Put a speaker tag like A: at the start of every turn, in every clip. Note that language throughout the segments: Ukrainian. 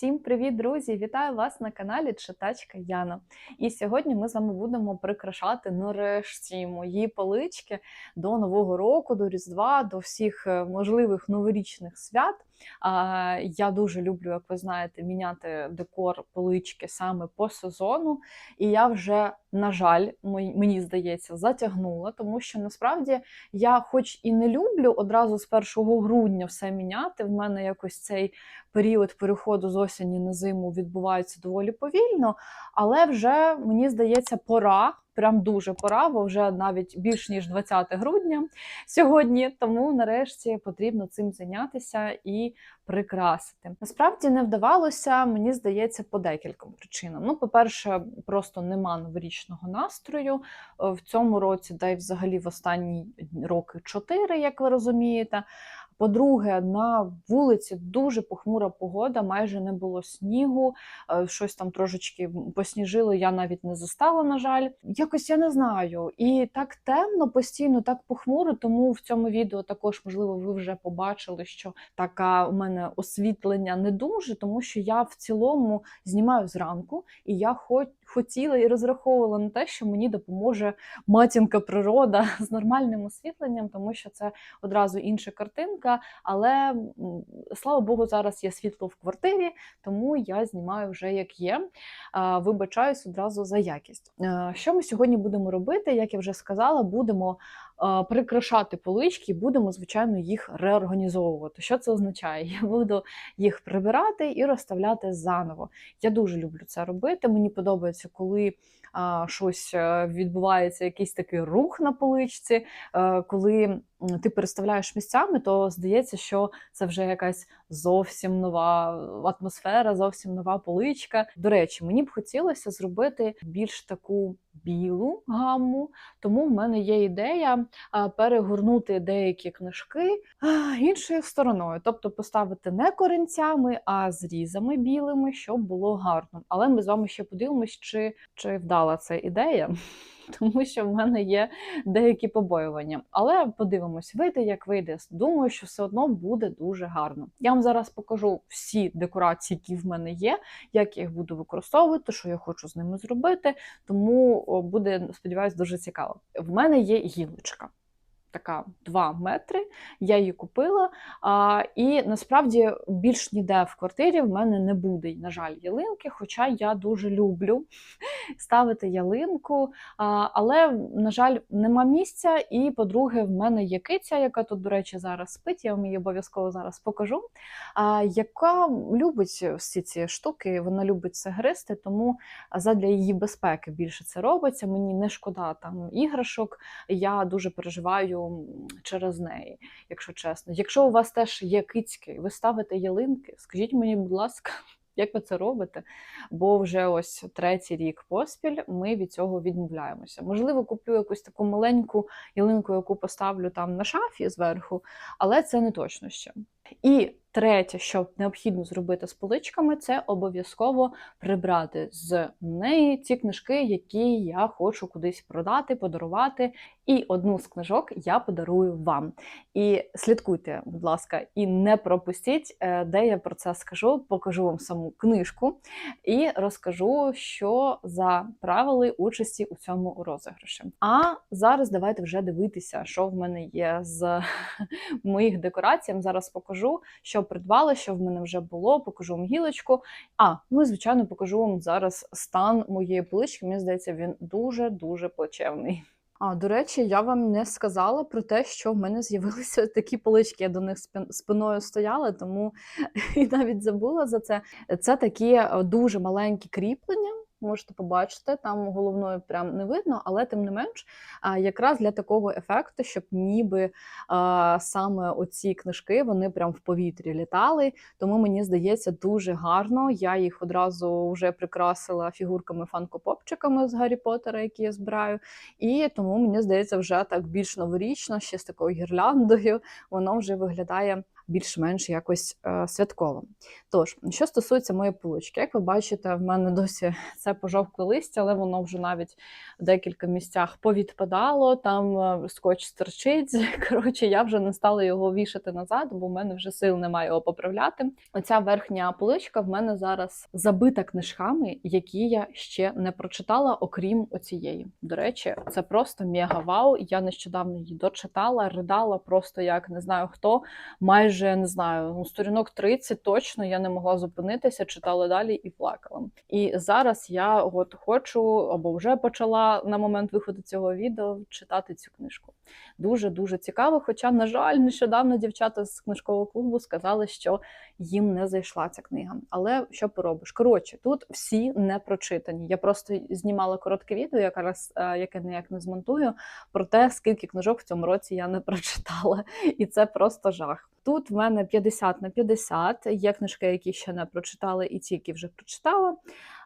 A: Всім привіт, друзі! Вітаю вас на каналі Читачка Яна. І сьогодні ми з вами будемо прикрашати нарешті мої полички до Нового року, до Різдва, до всіх е, можливих новорічних свят. Я дуже люблю, як ви знаєте, міняти декор полички саме по сезону. І я вже, на жаль, мені здається, затягнула, тому що насправді я, хоч і не люблю одразу з 1 грудня все міняти. В мене якось цей період переходу з осені на зиму відбувається доволі повільно, але вже мені здається, пора. Прям дуже пора, бо вже навіть більш ніж 20 грудня сьогодні. Тому нарешті потрібно цим зайнятися і прикрасити. Насправді не вдавалося, мені здається, по декільком причинам. Ну, по-перше, просто нема новорічного настрою в цьому році, да й взагалі в останні роки чотири, як ви розумієте. По-друге, на вулиці дуже похмура погода, майже не було снігу, е, щось там трошечки посніжило, я навіть не застала, на жаль. Якось я не знаю. І так темно, постійно, так похмуро, тому в цьому відео також, можливо, ви вже побачили, що така у мене освітлення не дуже, тому що я в цілому знімаю зранку, і я хоч хотіла і розраховувала на те, що мені допоможе матінка природа з нормальним освітленням, тому що це одразу інша картинка. Але слава Богу, зараз є світло в квартирі, тому я знімаю вже як є. Вибачаюсь одразу за якість. Що ми сьогодні будемо робити? Як я вже сказала, будемо прикрашати полички, і будемо, звичайно, їх реорганізовувати. Що це означає? Я буду їх прибирати і розставляти заново. Я дуже люблю це робити. Мені подобається, коли щось е, відбувається, якийсь такий рух на поличці. Е, коли ти переставляєш місцями, то здається, що це вже якась зовсім нова атмосфера, зовсім нова поличка. До речі, мені б хотілося зробити більш таку білу гамму, тому в мене є ідея перегорнути деякі книжки іншою стороною, тобто поставити не корінцями, а зрізами білими, щоб було гарно. Але ми з вами ще подивимось, чи, чи вдала ця ідея. Тому що в мене є деякі побоювання. Але подивимось, вийде як вийде. Думаю, що все одно буде дуже гарно. Я вам зараз покажу всі декорації, які в мене є, як я їх буду використовувати, що я хочу з ними зробити. Тому буде, сподіваюсь, дуже цікаво. В мене є гілочка. Така 2 метри, я її купила. А, і насправді більш ніде в квартирі в мене не буде, на жаль, ялинки, хоча я дуже люблю ставити ялинку. А, але, на жаль, нема місця. І, по-друге, в мене є киця, яка тут, до речі, зараз спить. Я вам її обов'язково зараз покажу. А, яка любить всі ці штуки, вона любить це гристи, тому задля її безпеки більше це робиться. Мені не шкода там іграшок. Я дуже переживаю через неї, якщо чесно. Якщо у вас теж є кицьки, ви ставите ялинки, скажіть мені, будь ласка. Як ви це робите? Бо вже ось третій рік поспіль ми від цього відмовляємося. Можливо, куплю якусь таку маленьку ялинку, яку поставлю там на шафі зверху, але це не точно ще. І третє, що необхідно зробити з поличками, це обов'язково прибрати з неї ті книжки, які я хочу кудись продати, подарувати. І одну з книжок я подарую вам. І слідкуйте, будь ласка, і не пропустіть, е, де я про це скажу. Покажу вам саму книжку і розкажу, що за правили участі у цьому розіграші. А зараз давайте вже дивитися, що в мене є з моїх декорацій. Зараз покажу, що придбала, що в мене вже було. Покажу вам гілочку. А ну і звичайно покажу вам зараз стан моєї полички. Мені здається, він дуже дуже плачевний. А до речі, я вам не сказала про те, що в мене з'явилися такі полички. Я до них спиною стояла, тому і навіть забула за це. Це такі е, дуже маленькі кріплення. Можете побачити, там головною прям не видно, але тим не менш, якраз для такого ефекту, щоб ніби саме оці книжки вони прям в повітрі літали. Тому мені здається дуже гарно. Я їх одразу вже прикрасила фігурками фанкопопчиками з Гаррі Поттера, які я збираю. І тому мені здається, вже так більш новорічно, ще з такою гірляндою, воно вже виглядає більш-менш якось е, святково. Тож, що стосується моєї полички, як ви бачите, в мене досі це пожовкле листя, але воно вже навіть в декілька місцях повідпадало, там е, скотч стерчить. Коротше, я вже не стала його вішати назад, бо в мене вже сил немає його поправляти. Оця верхня поличка в мене зараз забита книжками, які я ще не прочитала, окрім оцієї. До речі, це просто мега вау. Я нещодавно її дочитала, ридала просто як не знаю хто. Майже не знаю, ну, сторінок 30 точно я не могла зупинитися, читала далі і плакала. І зараз я от хочу або вже почала на момент виходу цього відео читати цю книжку. Дуже дуже цікаво. Хоча, на жаль, нещодавно дівчата з книжкового клубу сказали, що їм не зайшла ця книга. Але що поробиш? Коротше, тут всі не прочитані. Я просто знімала коротке відео, якраз е, яке ніяк не змонтую, про те, скільки книжок в цьому році я не прочитала, і це просто жах. Тут в мене 50 на 50, Є книжки, які ще не прочитала, і ті, які вже прочитала.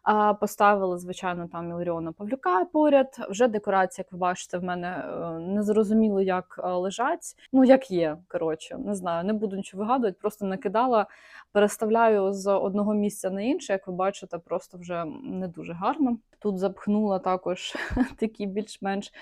A: А, Поставила, звичайно, там Іларіона Павлюка поряд. Вже декорації, як ви бачите, в мене е, не зрозуміло, як е, лежать. Ну, як є, коротше, не знаю, не буду нічого вигадувати, просто накидала, переставляю з одного місця на інше, як ви бачите, просто вже не дуже гарно. Тут запхнула також такі більш-менш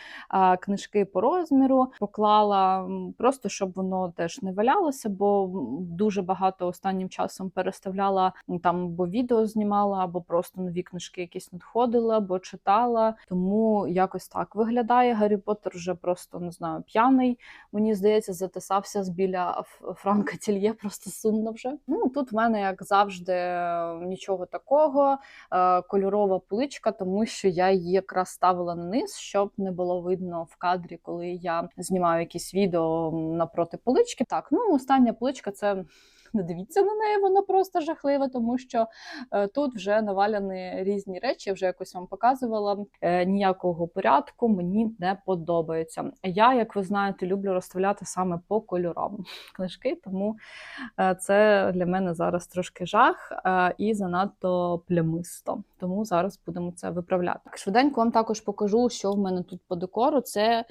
A: книжки по розміру, поклала просто, щоб воно теж не валялося, бо дуже багато останнім часом переставляла там, або відео знімала, або просто нові книжки якісь надходила, або читала. Тому якось так виглядає. Гаррі Поттер вже просто не знаю, п'яний. Мені здається, затисався з біля Франка Тільє, просто сумно вже. Ну тут в мене, як завжди, нічого такого. Е, Кольорова поличка, тому що я її якраз ставила на щоб не було видно в кадрі, коли я знімаю якісь відео напроти полички. Так, ну остання поличка це. Не дивіться на неї, вона просто жахлива, тому що е, тут вже наваляні різні речі. Вже якось вам показувала. Е, ніякого порядку мені не подобається. Я, як ви знаєте, люблю розставляти саме по кольорам книжки, тому е, це для мене зараз трошки жах і занадто плямисто. Тому зараз будемо це виправляти. Швиденько вам також покажу, що в мене тут по декору. Це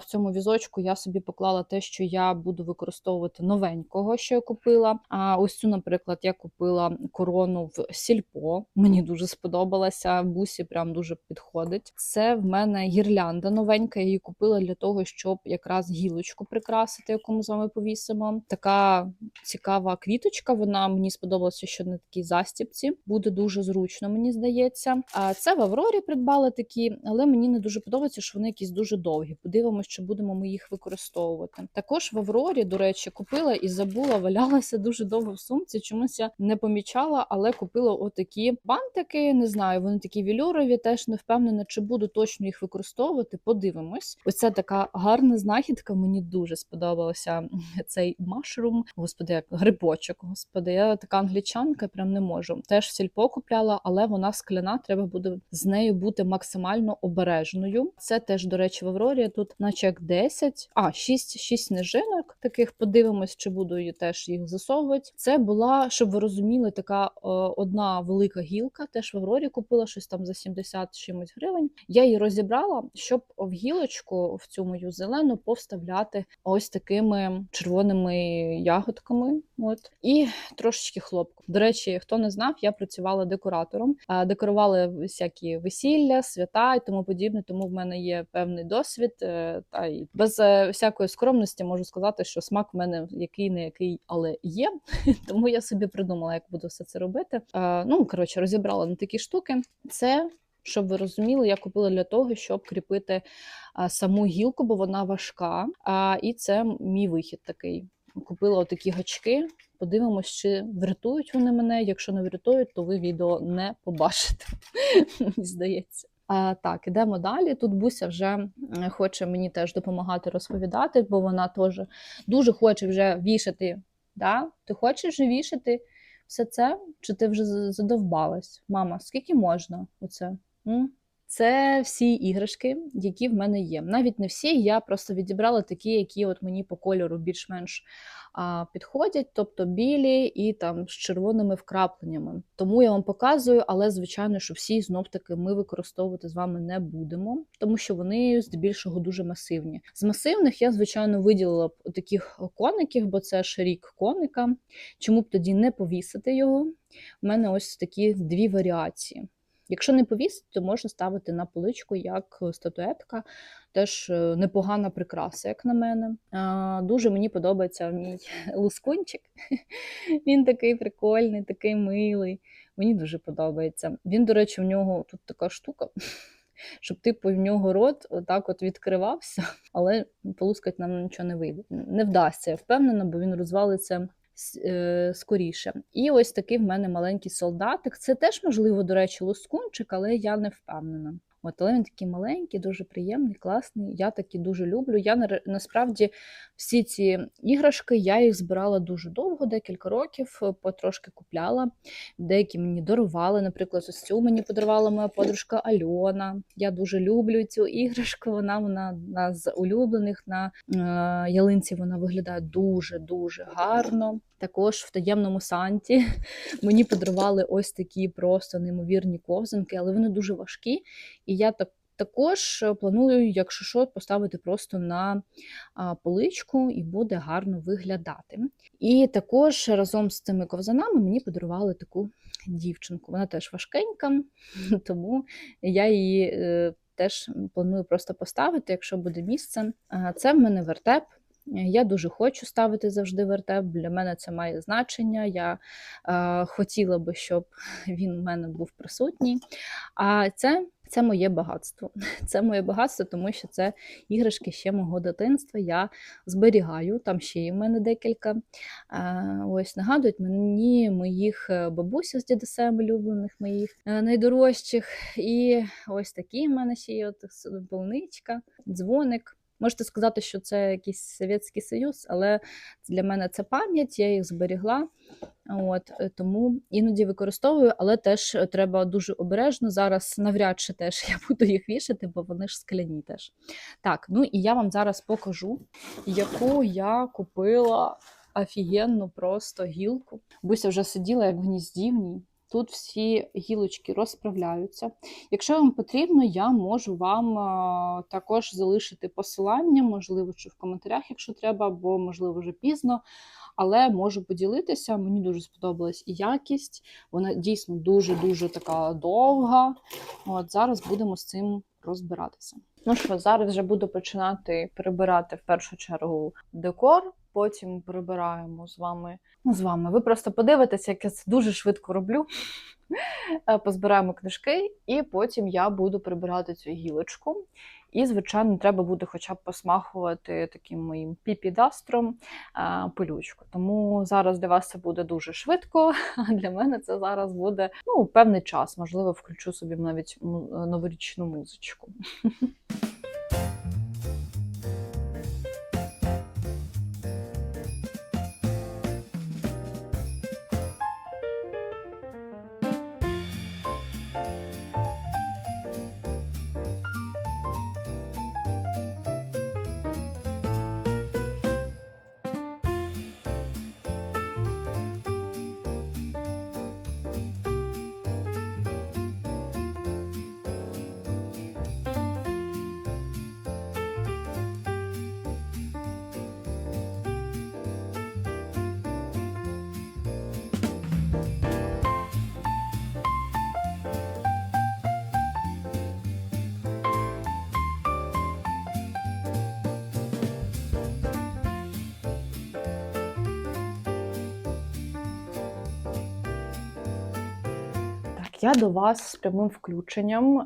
A: в цьому візочку я собі поклала те, що я буду використовувати новенького, що я купила. А ось цю, наприклад, я купила корону в сільпо. Мені дуже сподобалася. Бусі прям дуже підходить. Це в мене гірлянда новенька. Я її купила для того, щоб якраз гілочку прикрасити, яку ми з вами повісимо. Така цікава квіточка. Вона мені сподобалася, що на такій застіпці. Буде дуже зручно, мені здається. А це в Аврорі придбали такі, але мені не дуже подобається, що вони якісь дуже довгі. Подивимося, чи будемо ми їх використовувати. Також в Аврорі, до речі, купила і забула, валялася дуже довго в сумці. Чомусь я не помічала, але купила отакі бантики. Не знаю, вони такі вілюрові. Теж не впевнена, чи буду точно їх використовувати. Подивимось. Ось це така гарна знахідка. Мені дуже сподобався цей машрум. Господи, як грибочок. Господи, я така англічанка, прям не можу. Теж сільпо купляла, але вона скляна. Треба буде з нею бути максимально обережною. Це теж, до речі, в Аврорі. Тут, наче як 10, а 6, 6 сніжинок. Таких подивимось, чи буду теж їх засовувати. Це була, щоб ви розуміли, така е, одна велика гілка. Теж в Аврорі купила щось там за 70 чимось гривень. Я її розібрала, щоб в гілочку в цю мою зелену повставляти ось такими червоними ягодками. От і трошечки хлопку. До речі, хто не знав, я працювала декоратором, а декорували всякі весілля, свята і тому подібне. Тому в мене є певний досвід. е, Та й без е, всякої скромності можу сказати, що смак в мене який не який, але є. Тому я собі придумала, як буду все це робити. Е, Ну коротше, розібрала на такі штуки. Це щоб ви розуміли, я купила для того, щоб кріпити а, саму гілку, бо вона важка. А, і це мій вихід такий. Купила отакі гачки. Подивимось, чи врятують вони мене. Якщо не врятують, то ви відео не побачите. Мені здається. А, так, ідемо далі. Тут Буся вже хоче мені теж допомагати розповідати, бо вона теж дуже хоче вже вішати. Да? Ти хочеш вішати все це? Чи ти вже задовбалась? Мама, скільки можна оце? М? Це всі іграшки, які в мене є. Навіть не всі, я просто відібрала такі, які от мені по кольору більш-менш підходять, тобто білі і там з червоними вкрапленнями. Тому я вам показую, але звичайно, що всі знов-таки ми використовувати з вами не будемо, тому що вони здебільшого дуже масивні. З масивних я, звичайно, виділила б таких коників, бо це ж рік коника. Чому б тоді не повісити його? У мене ось такі дві варіації. Якщо не повісити, то можна ставити на поличку як статуетка, теж е, непогана прикраса, як на мене. Дуже мені подобається мій лускунчик. Він такий прикольний, такий милий. Мені дуже подобається. Він, до речі, в нього тут така штука. Щоб типу в нього рот отак от відкривався, але полускати нам нічого не вийде. Не вдасться, я впевнена, бо він розвалиться е, скоріше. І ось такий в мене маленький солдатик. Це теж, можливо, до речі, лускунчик, але я не впевнена. От, але він такий маленький, дуже приємний, класний. Я такі дуже люблю. Я на- насправді всі ці іграшки я їх збирала дуже довго, декілька років, е, потрошки купляла. Деякі мені дарували. Наприклад, ось цю мені подарувала моя подружка Альона. Я дуже люблю цю іграшку. Вона вона одна з улюблених на е, ялинці. Вона виглядає дуже дуже гарно. Також в таємному санті мені подарували ось такі просто неймовірні ковзанки, але вони дуже важкі. І я так. Також е, планую, якщо що, поставити просто на поличку і буде гарно виглядати. І також разом з цими ковзанами мені подарували таку дівчинку. Вона теж важкенька, тому я її е, теж планую просто поставити, якщо буде місце. Це в мене вертеп. Я дуже хочу ставити завжди вертеп. Для мене це має значення. Я е, хотіла би, щоб він у мене був присутній. А це, це моє багатство. Це моє багатство, тому що це іграшки ще мого дитинства. Я зберігаю. Там ще є в мене декілька. Ось нагадують мені моїх е, бабусів з дідусем улюблених моїх е, найдорожчих. І ось такі в мене ще є от полничка, дзвоник. Можете сказати, що це якийсь Совєтський Союз, але для мене це пам'ять, я їх зберігла. От, е, тому іноді використовую, але теж треба дуже обережно. Зараз навряд чи теж я буду їх вішати, бо вони ж скляні теж. Так, ну і я вам зараз покажу, яку я купила офігенну просто гілку. Буся вже сиділа як в гніздівній. Тут всі гілочки розправляються. Якщо вам потрібно, я можу вам також залишити посилання, можливо, чи в коментарях, якщо треба, бо можливо вже пізно. Але можу поділитися. Мені дуже сподобалась і якість. Вона дійсно дуже-дуже така довга. От зараз будемо з цим розбиратися. Ну що, зараз вже буду починати прибирати в першу чергу декор. Потім прибираємо з вами. Ну, з вами. Ви просто подивитеся, як я це дуже швидко роблю. Е, Позбираємо книжки, і потім я буду прибирати цю гілочку. І, звичайно, треба буде хоча б посмахувати таким моїм піпідастром е, пилючку. Тому зараз для вас це буде дуже швидко, а для мене це зараз буде ну, певний час. Можливо, включу собі навіть новорічну музичку. Я до вас з прямим включенням е,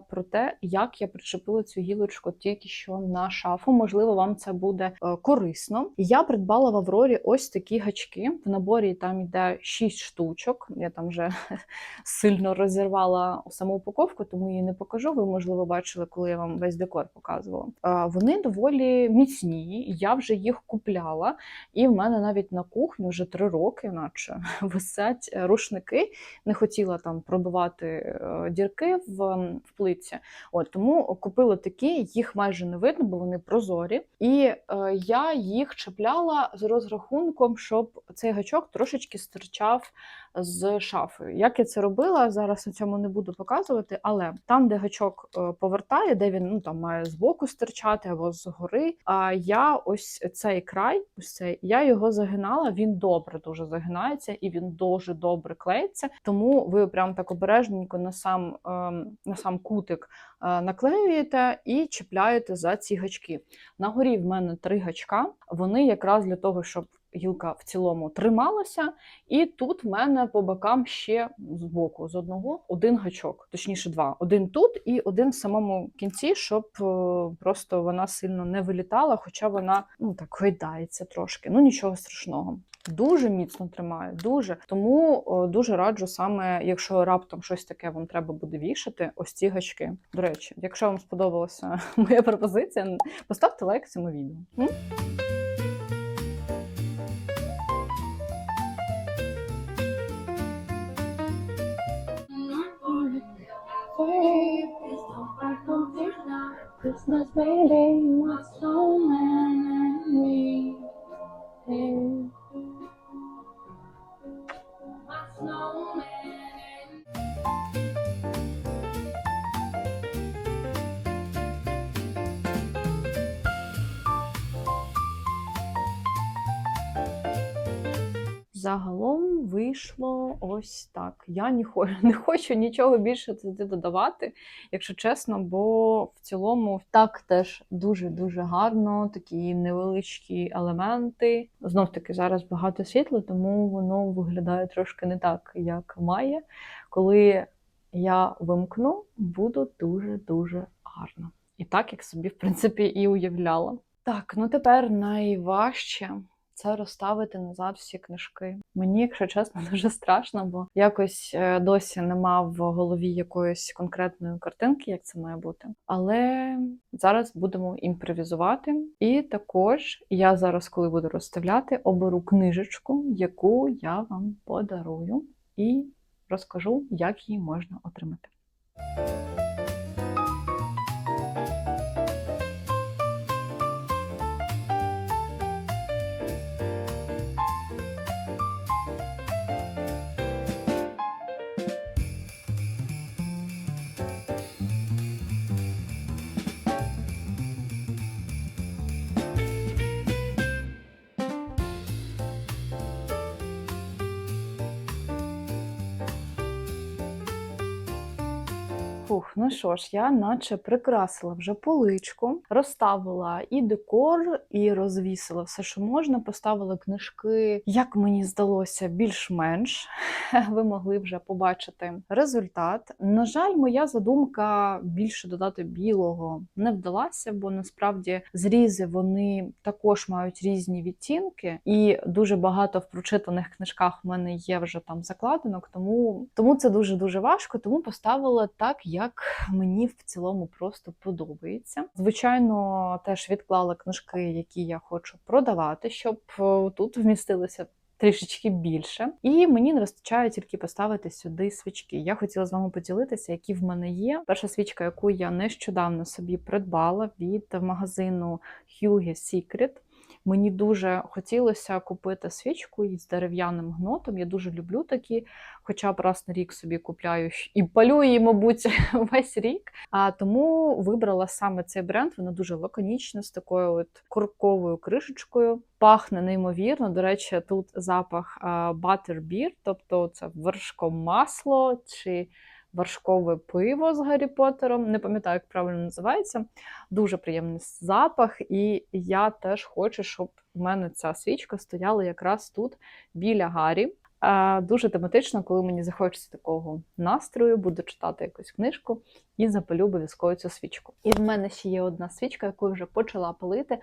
A: про те, як я причепила цю гілочку тільки що на шафу. Можливо, вам це буде е, корисно. Я придбала в Аврорі ось такі гачки. В наборі там йде 6 штучок. Я там вже сильно розірвала саму упаковку, тому її не покажу. Ви, можливо, бачили, коли я вам весь декор показувала. Е, вони доволі міцні. Я вже їх купляла, і в мене навіть на кухні вже три роки, наче висять рушники не хотіла там пробивати е, дірки в, м, в. От тому купила такі, їх майже не видно, бо вони прозорі. І е, я їх чіпляла з розрахунком, щоб цей гачок трошечки стирчав з шафою. Як я це робила, зараз на цьому не буду показувати, але там, де гачок е, повертає, де він ну там має збоку стирчати або згори. А я ось цей край, ось цей, я його загинала. Він добре дуже загинається і він дуже добре клеїться. Тому ви прям так обережненько на сам ем, на сам кутик е, наклеюєте і чіпляєте за ці гачки. На горі в мене три гачка. Вони якраз для того, щоб гілка в цілому трималася, і тут в мене по бокам ще з боку, з одного один гачок, точніше, два. Один тут і один в самому кінці, щоб е, просто вона сильно не вилітала, хоча вона ну так гойдається трошки. Ну нічого страшного. Дуже міцно тримає, дуже тому о, дуже раджу саме, якщо раптом щось таке вам треба буде вішати, ось ці гачки. До речі, якщо вам сподобалася моя пропозиція, поставте лайк цьому відео. М?
B: Christmas baby, my snowman and me. Hey. My snowman and
A: Загалом вийшло ось так. Я не хочу, нічого більше туди додавати, якщо чесно, бо в цілому так теж дуже-дуже гарно, такі невеличкі елементи. Знов таки зараз багато світла, тому воно виглядає трошки не так, як має. Коли я вимкну, буду дуже-дуже гарно. І так, як собі, в принципі, і уявляла. Так, ну тепер найважче це розставити назад всі книжки. Мені, якщо чесно, дуже страшно, бо якось е, досі нема в голові якоїсь конкретної картинки, як це має бути. Але зараз будемо імпровізувати. І також я зараз, коли буду розставляти, оберу книжечку, яку я вам подарую, і розкажу, як її можна отримати. Фух, ну що ж, я наче прикрасила вже поличку, розставила і декор, і розвісила все, що можна. Поставила книжки, як мені здалося, більш-менш. Ви могли вже побачити результат. На жаль, моя задумка більше додати білого не вдалася, бо насправді зрізи вони також мають різні відтінки, і дуже багато в прочитаних книжках в мене є вже там закладинок, тому, тому це дуже дуже важко. Тому поставила так, як мені в цілому просто подобається. Звичайно, теж відклала книжки, які я хочу продавати, щоб е, тут вмістилося. Трішечки більше, і мені не вистачає тільки поставити сюди свічки. Я хотіла з вами поділитися, які в мене є. Перша свічка, яку я нещодавно собі придбала від магазину Hugo Secret. Мені дуже хотілося купити свічку із дерев'яним гнотом. Я дуже люблю такі, хоча б раз на рік собі купляю і палю її, мабуть, весь рік. А тому вибрала саме цей бренд. Вона дуже лаконічна, з такою от корковою кришечкою. Пахне неймовірно. До речі, тут запах butterbeer, тобто це вершком масло чи вершкове пиво з Гаррі Поттером. Не пам'ятаю, як правильно називається. Дуже приємний запах, і я теж хочу, щоб в мене ця свічка стояла якраз тут біля Гаррі. Е, Дуже тематично, коли мені захочеться такого настрою, буду читати якусь книжку і запалю обов'язково цю свічку. І в мене ще є одна свічка, яку вже почала палити,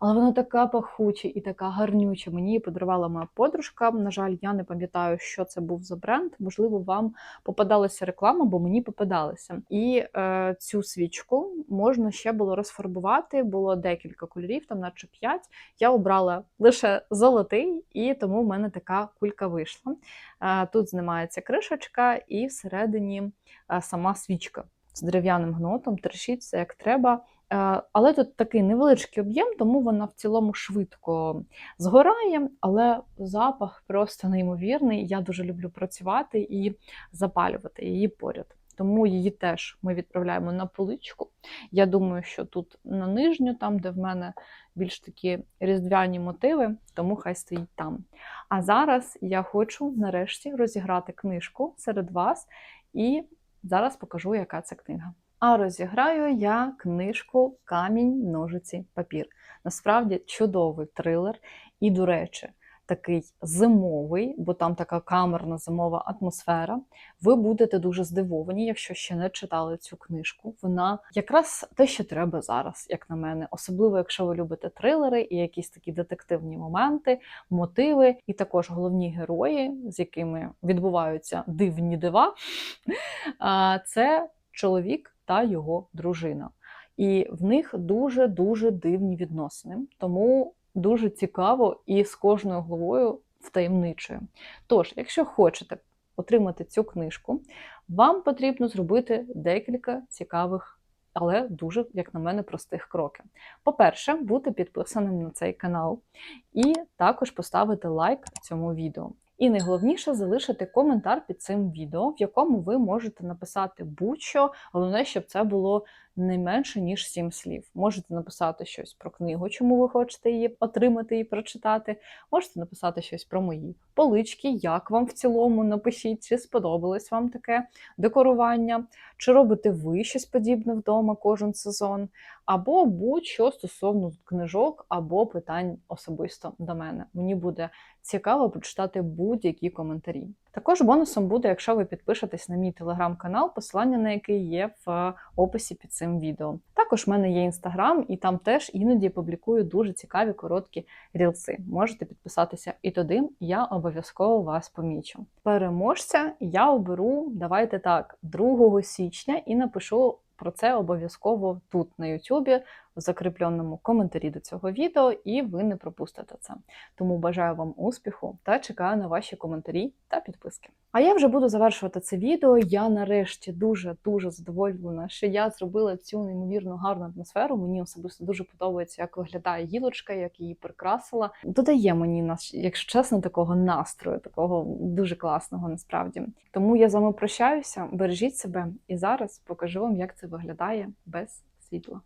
A: але вона така пахуча і така гарнюча. Мені її подарувала моя подружка. На жаль, я не пам'ятаю, що це був за бренд. Можливо, вам попадалася реклама, бо мені попадалася. І е, цю свічку можна ще було розфарбувати. Було декілька кольорів, там наче п'ять. Я обрала лише золотий, і тому в мене така кулька вийшла. Е, Тут знімається кришечка, і всередині е, сама свічка з дерев'яним гнотом, трещить все як треба. Е, Але тут такий невеличкий об'єм, тому вона в цілому швидко згорає, але запах просто неймовірний. Я дуже люблю працювати і запалювати її поряд. Тому її теж ми відправляємо на поличку. Я думаю, що тут на нижню, там, де в мене більш такі різдвяні мотиви, тому хай стоїть там. А зараз я хочу нарешті розіграти книжку серед вас, і зараз покажу, яка це книга. А розіграю я книжку Камінь, ножиці, папір. Насправді чудовий трилер, і, до речі, такий зимовий, бо там така камерна зимова атмосфера. Ви будете дуже здивовані, якщо ще не читали цю книжку. Вона якраз те, що треба зараз, як на мене, особливо якщо ви любите трилери і якісь такі детективні моменти, мотиви, і також головні герої, з якими відбуваються дивні дива. Це чоловік та його дружина. І в них дуже дуже дивні відносини. Тому дуже цікаво і з кожною главою втаємничує. Тож, якщо хочете отримати цю книжку, вам потрібно зробити декілька цікавих, але дуже, як на мене, простих кроків. По-перше, бути підписаним на цей канал і також поставити лайк цьому відео. І найголовніше залишити коментар під цим відео, в якому ви можете написати будь-що. Головне, щоб це було не менше ніж сім слів. Можете написати щось про книгу, чому ви хочете її отримати і прочитати. Можете написати щось про мої полички, як вам в цілому напишіть, чи сподобалось вам таке декорування, чи робите ви щось подібне вдома кожен сезон, або будь-що стосовно книжок або питань особисто до мене. Мені буде цікаво прочитати будь-які коментарі. Також бонусом буде, якщо ви підпишетесь на мій телеграм-канал, посилання на який є в описі під цим відео. Також в мене є інстаграм, і там теж іноді публікую дуже цікаві короткі рілси. Можете підписатися і туди, я обов'язково вас помічу. Переможця я оберу, давайте так, 2 січня і напишу про це обов'язково тут на Ютубі, закріпленому коментарі до цього відео, і ви не пропустите це. Тому бажаю вам успіху та чекаю на ваші коментарі та підписки. А я вже буду завершувати це відео. Я нарешті дуже дуже задоволена, що я зробила цю неймовірно гарну атмосферу. Мені особисто дуже подобається, як виглядає гілочка, як її прикрасила. Додає мені нас, якщо чесно, такого настрою, такого дуже класного насправді. Тому я з вами прощаюся. Бережіть себе і зараз покажу вам, як це виглядає без світла.